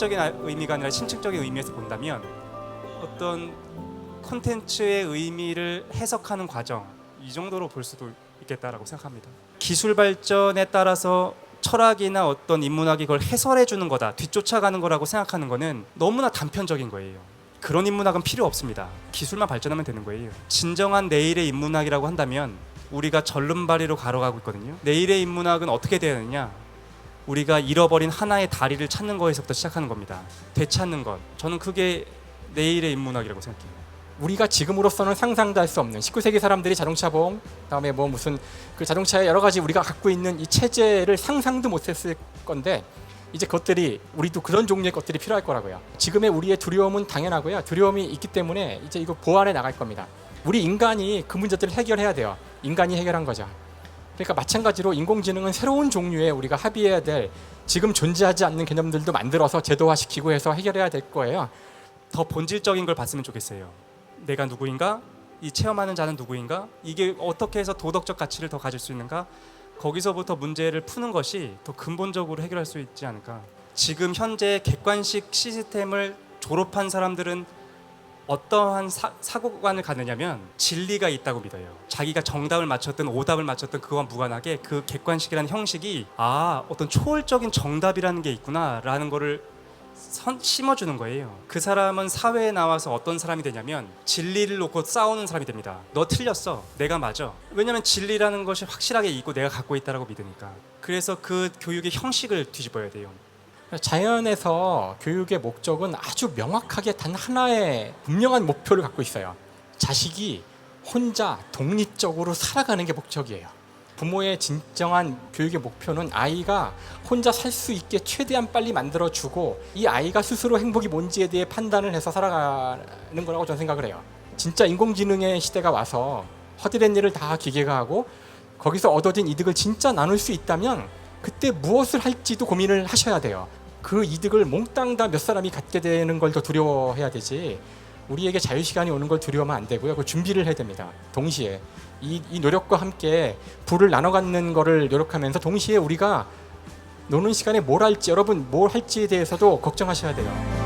표면적인 아- 의미가 아니라 심층적인 의미에서 본다면 어떤 콘텐츠의 의미를 해석하는 과정 이 정도로 볼 수도 있겠다라고 생각합니다. 기술 발전에 따라서 철학이나 어떤 인문학이 그걸 해설해 주는 거다 뒤쫓아가는 거라고 생각하는 거는 너무나 단편적인 거예요. 그런 인문학은 필요 없습니다. 기술만 발전하면 되는 거예요. 진정한 내일의 인문학이라고 한다면 우리가 절름발이로 가로가고 있거든요. 내일의 인문학은 어떻게 되느냐? 우리가 잃어버린 하나의 다리를 찾는 거에서부터 시작하는 겁니다. 되찾는 것. 저는 그게 내일의 인문학이라고 생각해요. 우리가 지금으로서는 상상도 할 수 없는 19세기 사람들이 자동차 보험 그다음에 뭐 무슨 그 자동차에 여러 가지 우리가 갖고 있는 이 체제를 상상도 못했을 건데 이제 그것들이 우리도 그런 종류의 것들이 필요할 거라고요. 지금의 우리의 두려움은 당연하고요. 두려움이 있기 때문에 이제 이거 보완해 나갈 겁니다. 우리 인간이 그 문제들을 해결해야 돼요. 인간이 해결한 거죠. 그러니까 마찬가지로 인공지능은 새로운 종류의 우리가 합의해야 될 지금 존재하지 않는 개념들도 만들어서 제도화시키고 해서 해결해야 될 거예요. 더 본질적인 걸 봤으면 좋겠어요. 내가 누구인가? 이 체험하는 자는 누구인가? 이게 어떻게 해서 도덕적 가치를 더 가질 수 있는가? 거기서부터 문제를 푸는 것이 더 근본적으로 해결할 수 있지 않을까? 지금 현재 객관식 시스템을 졸업한 사람들은 어떠한 사, 사고관을 갖느냐면 진리가 있다고 믿어요. 자기가 정답을 맞췄든 오답을 맞췄든 그와 무관하게 그 객관식이라는 형식이 아 어떤 초월적인 정답이라는 게 있구나라는 거를 선, 심어주는 거예요. 그 사람은 사회에 나와서 어떤 사람이 되냐면 진리를 놓고 싸우는 사람이 됩니다. 너 틀렸어. 내가 맞아. 왜냐면 진리라는 것이 확실하게 있고 내가 갖고 있다라고 믿으니까. 그래서 그 교육의 형식을 뒤집어야 돼요. 자연에서 교육의 목적은 아주 명확하게 단 하나의 분명한 목표를 갖고 있어요. 자식이 혼자 독립적으로 살아가는 게 목적이에요. 부모의 진정한 교육의 목표는 아이가 혼자 살 수 있게 최대한 빨리 만들어 주고 이 아이가 스스로 행복이 뭔지에 대해 판단을 해서 살아가는 거라고 저는 생각을 해요. 진짜 인공지능의 시대가 와서 허드렛 일을 다 기계가 하고 거기서 얻어진 이득을 진짜 나눌 수 있다면 그때 무엇을 할지도 고민을 하셔야 돼요. 그 이득을 몽땅 다 몇 사람이 갖게 되는 걸 더 두려워해야 되지. 우리에게 자유 시간이 오는 걸 두려워하면 안 되고요. 그 준비를 해야 됩니다. 동시에 이, 이 노력과 함께 부를 나눠 갖는 거를 노력하면서 동시에 우리가 노는 시간에 뭘 할지 여러분 뭘 할지에 대해서도 걱정하셔야 돼요.